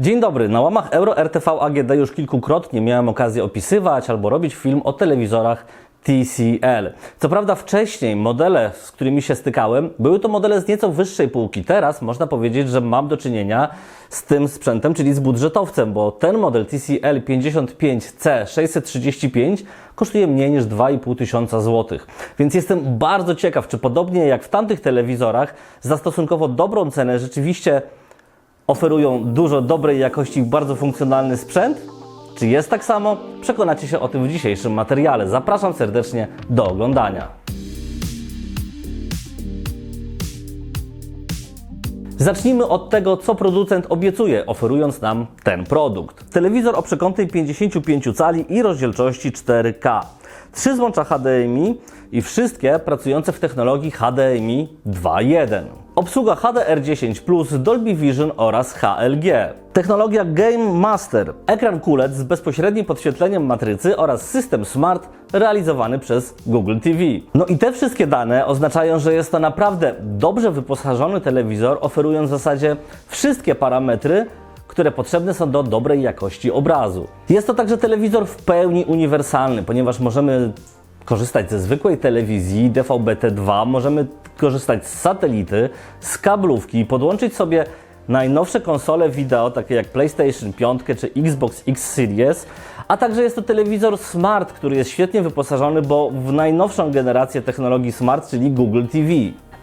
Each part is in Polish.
Dzień dobry. Na łamach Euro RTV AGD już kilkukrotnie miałem okazję opisywać albo robić film o telewizorach TCL. Co prawda wcześniej modele, z którymi się stykałem, były to modele z nieco wyższej półki. Teraz można powiedzieć, że mam do czynienia z tym sprzętem, czyli z budżetowcem, bo ten model TCL 55C635 kosztuje mniej niż 2,5 tysiąca złotych. Więc jestem bardzo ciekaw, czy podobnie jak w tamtych telewizorach, za stosunkowo dobrą cenę rzeczywiście oferują dużo dobrej jakości bardzo funkcjonalny sprzęt? Czy jest tak samo? Przekonacie się o tym w dzisiejszym materiale. Zapraszam serdecznie do oglądania. Zacznijmy od tego, co producent obiecuje, oferując nam ten produkt. Telewizor o przekątnej 55 cali i rozdzielczości 4K. Trzy złącza HDMI i wszystkie pracujące w technologii HDMI 2.1. Obsługa HDR10+, Dolby Vision oraz HLG. Technologia Game Master. Ekran QLED z bezpośrednim podświetleniem matrycy oraz system Smart realizowany przez Google TV. No i te wszystkie dane oznaczają, że jest to naprawdę dobrze wyposażony telewizor, oferując w zasadzie wszystkie parametry, które potrzebne są do dobrej jakości obrazu. Jest to także telewizor w pełni uniwersalny, ponieważ możemy korzystać ze zwykłej telewizji DVB-T2, możemy korzystać z satelity, z kablówki, podłączyć sobie najnowsze konsole wideo, takie jak PlayStation 5 czy Xbox X Series, a także jest to telewizor smart, który jest świetnie wyposażony, bo w najnowszą generację technologii smart, czyli Google TV.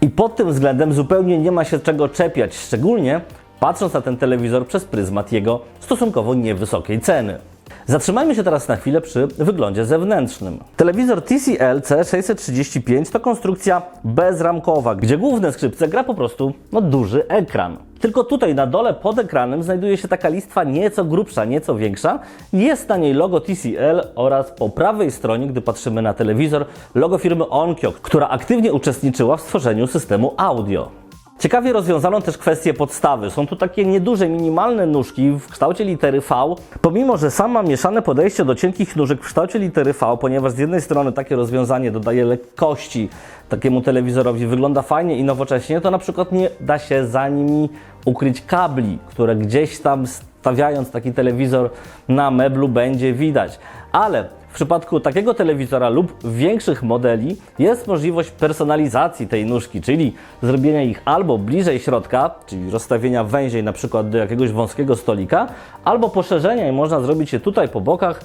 I pod tym względem zupełnie nie ma się czego czepiać, szczególnie patrząc na ten telewizor przez pryzmat jego stosunkowo niewysokiej ceny. Zatrzymajmy się teraz na chwilę przy wyglądzie zewnętrznym. Telewizor TCL C635 to konstrukcja bezramkowa, gdzie główne skrzypce gra po prostu no, duży ekran. Tylko tutaj na dole pod ekranem znajduje się taka listwa nieco grubsza, nieco większa. Jest na niej logo TCL oraz po prawej stronie, gdy patrzymy na telewizor, logo firmy Onkyo, która aktywnie uczestniczyła w stworzeniu systemu audio. Ciekawie rozwiązano też kwestię podstawy. Są tu takie nieduże, minimalne nóżki w kształcie litery V. Pomimo, że sam mam mieszane podejście do cienkich nóżek w kształcie litery V, ponieważ z jednej strony takie rozwiązanie dodaje lekkości takiemu telewizorowi, wygląda fajnie i nowocześnie, to na przykład nie da się za nimi ukryć kabli, które gdzieś tam stawiając taki telewizor na meblu będzie widać. Ale w przypadku takiego telewizora lub większych modeli jest możliwość personalizacji tej nóżki, czyli zrobienia ich albo bliżej środka, czyli rozstawienia węziej na przykład do jakiegoś wąskiego stolika, albo poszerzenia i można zrobić je tutaj po bokach,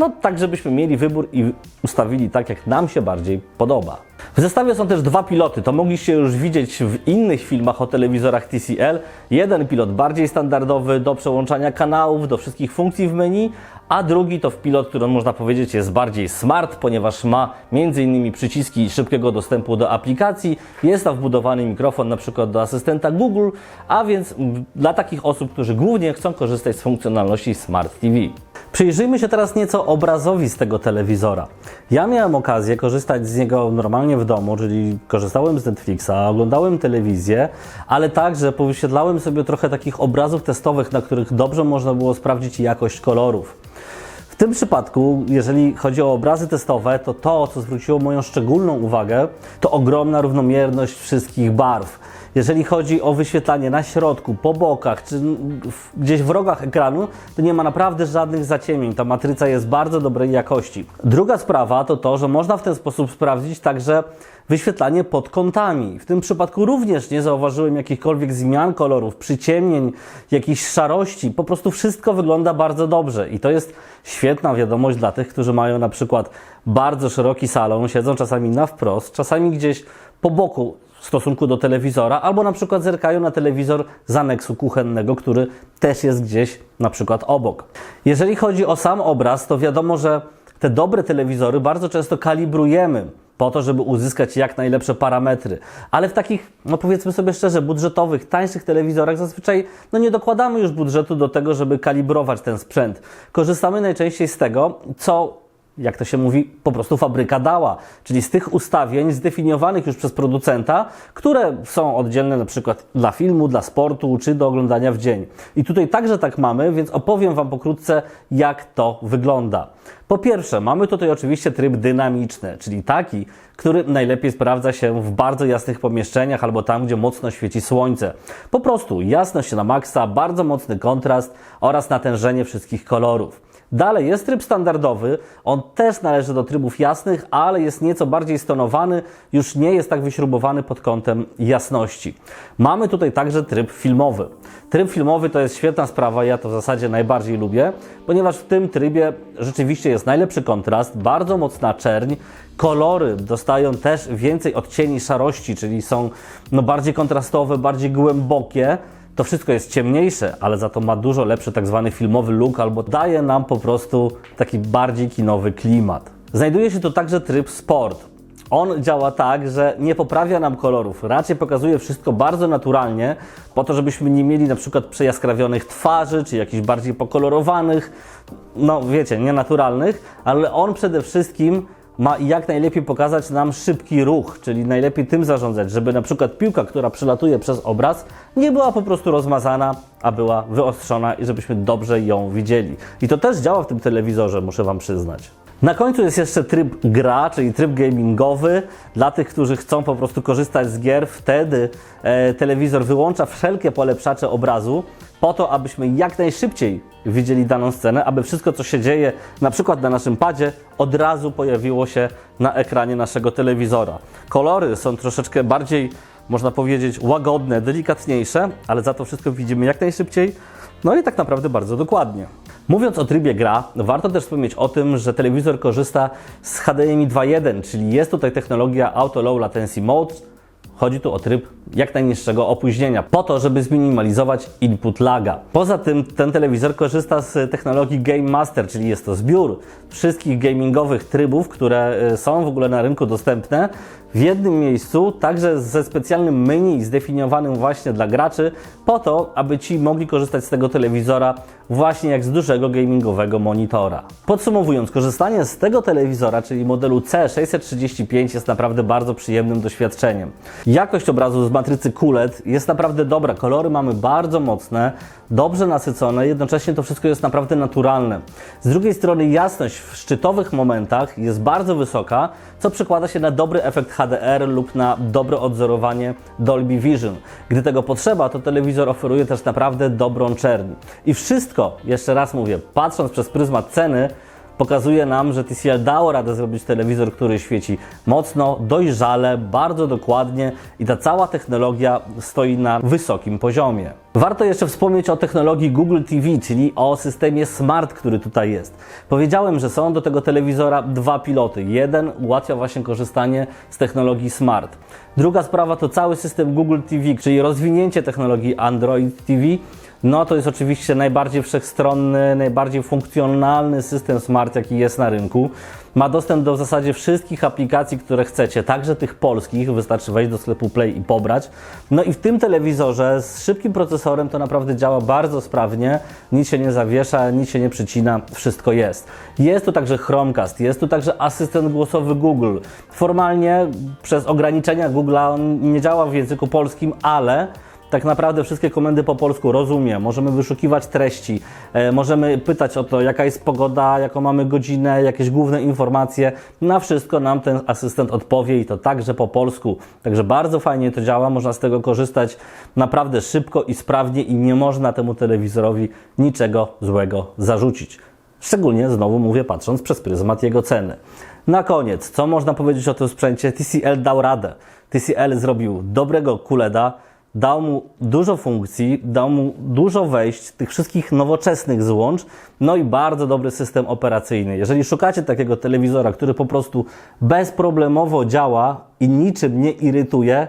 no tak żebyśmy mieli wybór i ustawili tak, jak nam się bardziej podoba. W zestawie są też dwa piloty, to mogliście już widzieć w innych filmach o telewizorach TCL. Jeden pilot bardziej standardowy do przełączania kanałów, do wszystkich funkcji w menu, a drugi to pilot, który można powiedzieć jest bardziej smart, ponieważ ma m.in. przyciski szybkiego dostępu do aplikacji, jest tam wbudowany mikrofon na przykład do asystenta Google, a więc dla takich osób, którzy głównie chcą korzystać z funkcjonalności Smart TV. Przyjrzyjmy się teraz nieco obrazowi z tego telewizora. Ja miałem okazję korzystać z niego normalnie w domu, czyli korzystałem z Netflixa, oglądałem telewizję, ale także powyświetlałem sobie trochę takich obrazów testowych, na których dobrze można było sprawdzić jakość kolorów. W tym przypadku, jeżeli chodzi o obrazy testowe, to to, co zwróciło moją szczególną uwagę, to ogromna równomierność wszystkich barw. Jeżeli chodzi o wyświetlanie na środku, po bokach czy gdzieś w rogach ekranu, to nie ma naprawdę żadnych zaciemnień. Ta matryca jest bardzo dobrej jakości. Druga sprawa to to, że można w ten sposób sprawdzić także wyświetlanie pod kątami. W tym przypadku również nie zauważyłem jakichkolwiek zmian kolorów, przyciemnień, jakichś szarości. Po prostu wszystko wygląda bardzo dobrze i to jest świetna wiadomość dla tych, którzy mają na przykład bardzo szeroki salon, siedzą czasami na wprost, czasami gdzieś po boku w stosunku do telewizora, albo na przykład zerkają na telewizor z aneksu kuchennego, który też jest gdzieś na przykład obok. Jeżeli chodzi o sam obraz, to wiadomo, że te dobre telewizory bardzo często kalibrujemy po to, żeby uzyskać jak najlepsze parametry. Ale w takich, no powiedzmy sobie szczerze, budżetowych, tańszych telewizorach zazwyczaj no nie dokładamy już budżetu do tego, żeby kalibrować ten sprzęt. Korzystamy najczęściej z tego, co jak to się mówi, po prostu fabryka dała. Czyli z tych ustawień zdefiniowanych już przez producenta, które są oddzielne na przykład dla filmu, dla sportu czy do oglądania w dzień. I tutaj także tak mamy, więc opowiem Wam pokrótce, jak to wygląda. Po pierwsze, mamy tutaj oczywiście tryb dynamiczny, czyli taki, który najlepiej sprawdza się w bardzo jasnych pomieszczeniach albo tam, gdzie mocno świeci słońce. Po prostu jasność na maksa, bardzo mocny kontrast oraz natężenie wszystkich kolorów. Dalej jest tryb standardowy, on też należy do trybów jasnych, ale jest nieco bardziej stonowany, już nie jest tak wyśrubowany pod kątem jasności. Mamy tutaj także tryb filmowy. Tryb filmowy to jest świetna sprawa, ja to w zasadzie najbardziej lubię, ponieważ w tym trybie rzeczywiście jest najlepszy kontrast, bardzo mocna czerń, kolory dostają też więcej odcieni szarości, czyli są no, bardziej kontrastowe, bardziej głębokie. To wszystko jest ciemniejsze, ale za to ma dużo lepszy tak zwany filmowy look, albo daje nam po prostu taki bardziej kinowy klimat. Znajduje się tu także tryb sport. On działa tak, że nie poprawia nam kolorów, raczej pokazuje wszystko bardzo naturalnie, po to, żebyśmy nie mieli na przykład przejaskrawionych twarzy, czy jakichś bardziej pokolorowanych, no wiecie, nienaturalnych, ale on przede wszystkim ma jak najlepiej pokazać nam szybki ruch, czyli najlepiej tym zarządzać, żeby na przykład piłka, która przelatuje przez obraz, nie była po prostu rozmazana, a była wyostrzona i żebyśmy dobrze ją widzieli. I to też działa w tym telewizorze, muszę Wam przyznać. Na końcu jest jeszcze tryb gra, czyli tryb gamingowy. Dla tych, którzy chcą po prostu korzystać z gier, wtedy e, telewizor wyłącza wszelkie polepszacze obrazu, po to, abyśmy jak najszybciej widzieli daną scenę, aby wszystko, co się dzieje na przykład na naszym padzie, od razu pojawiło się na ekranie naszego telewizora. Kolory są troszeczkę bardziej, można powiedzieć, łagodne, delikatniejsze, ale za to wszystko widzimy jak najszybciej, no i tak naprawdę bardzo dokładnie. Mówiąc o trybie gra, warto też wspomnieć o tym, że telewizor korzysta z HDMI 2.1, czyli jest tutaj technologia Auto Low Latency Mode, Chodzi tu o tryb jak najniższego opóźnienia, po to, żeby zminimalizować input laga. Poza tym ten telewizor korzysta z technologii Game Master, czyli jest to zbiór wszystkich gamingowych trybów, które y, są w ogóle na rynku dostępne w jednym miejscu, także ze specjalnym menu zdefiniowanym właśnie dla graczy, po to, aby ci mogli korzystać z tego telewizora właśnie jak z dużego gamingowego monitora. Podsumowując, korzystanie z tego telewizora, czyli modelu C635 jest naprawdę bardzo przyjemnym doświadczeniem. Jakość obrazu z matrycy QLED jest naprawdę dobra, kolory mamy bardzo mocne, dobrze nasycone, jednocześnie to wszystko jest naprawdę naturalne. Z drugiej strony jasność w szczytowych momentach jest bardzo wysoka, co przekłada się na dobry efekt HDR lub na dobre odzorowanie Dolby Vision. Gdy tego potrzeba, to telewizor oferuje też naprawdę dobrą czerń. I wszystko, jeszcze raz mówię, patrząc przez pryzmat ceny, pokazuje nam, że TCL dało radę zrobić telewizor, który świeci mocno, dojrzale, bardzo dokładnie i ta cała technologia stoi na wysokim poziomie. Warto jeszcze wspomnieć o technologii Google TV, czyli o systemie Smart, który tutaj jest. Powiedziałem, że są do tego telewizora dwa piloty. Jeden ułatwia właśnie korzystanie z technologii Smart. Druga sprawa to cały system Google TV, czyli rozwinięcie technologii Android TV no to jest oczywiście najbardziej wszechstronny, najbardziej funkcjonalny system smart, jaki jest na rynku. Ma dostęp do w zasadzie wszystkich aplikacji, które chcecie, także tych polskich. Wystarczy wejść do sklepu Play i pobrać. No i w tym telewizorze z szybkim procesorem to naprawdę działa bardzo sprawnie. Nic się nie zawiesza, nic się nie przycina, wszystko jest. Jest tu także Chromecast, jest tu także asystent głosowy Google. Formalnie przez ograniczenia Google'a on nie działa w języku polskim, ale tak naprawdę wszystkie komendy po polsku rozumie. Możemy wyszukiwać treści, e, możemy pytać o to, jaka jest pogoda, jaką mamy godzinę, jakieś główne informacje. Na wszystko nam ten asystent odpowie i to także po polsku. Także bardzo fajnie to działa, można z tego korzystać naprawdę szybko i sprawnie i nie można temu telewizorowi niczego złego zarzucić. Szczególnie, znowu mówię, patrząc przez pryzmat jego ceny. Na koniec, co można powiedzieć o tym sprzęcie? TCL dał radę. TCL zrobił dobrego QLEDa, dał mu dużo funkcji, dał mu dużo wejść, tych wszystkich nowoczesnych złącz, no i bardzo dobry system operacyjny. Jeżeli szukacie takiego telewizora, który po prostu bezproblemowo działa i niczym nie irytuje,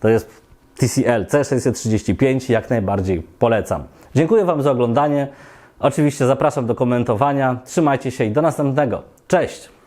to jest TCL C635, jak najbardziej polecam. Dziękuję Wam za oglądanie. Oczywiście zapraszam do komentowania. Trzymajcie się i do następnego. Cześć!